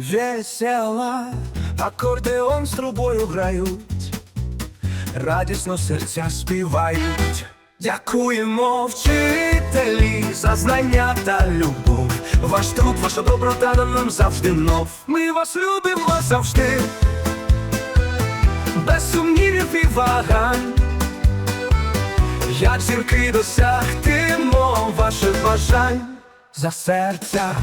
весела, акордеон з трубою грають, радісно серця співають. Дякуємо вчителі за знання та любов. Ваш труд, ваша доброта нам завжди нов. Ми вас любимо завжди, без сумнівів і вагань. Як зірки досягтимо ваших бажань за серця,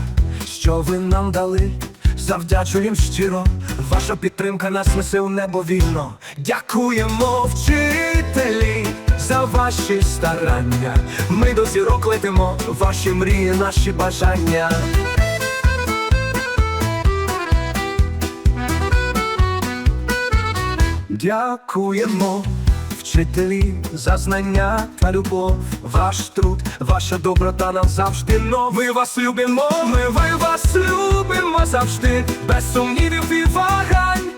що ви нам дали, завдячуєм щиро, ваша підтримка нас несе у небо вільно. Дякуємо, вчителі, за ваші старання. Ми до зірок летимо, ваші мрії, наші бажання. Дякуємо, вчителі, за знання та любов. Ваш труд, ваша доброта нам завжди но. Ми вас любимо, ми ви вас любимо завжди, без сумнівів і вагань.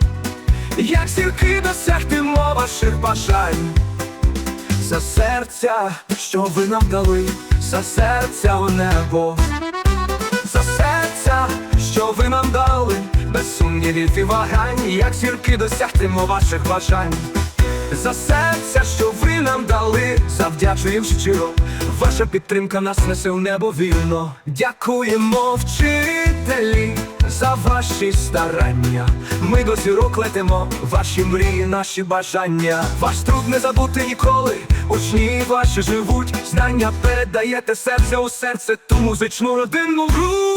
Як зірки досягтимо ваших бажань. За серця, що ви нам дали, за серця у небо, за серця, що ви нам дали, без сумнівів і вагань, як зірки досягтимо ваших бажань. За серця, що ви нам дали, завдячуєм щиро. Ваша підтримка нас несе в небо вільно. Дякуємо, вчителі, за ваші старання. Ми до зірок летимо, ваші мрії, наші бажання. Ваш труд не забути ніколи. Учні ваші живуть, знання передаєте серце у серце, ту музичну родинну гру.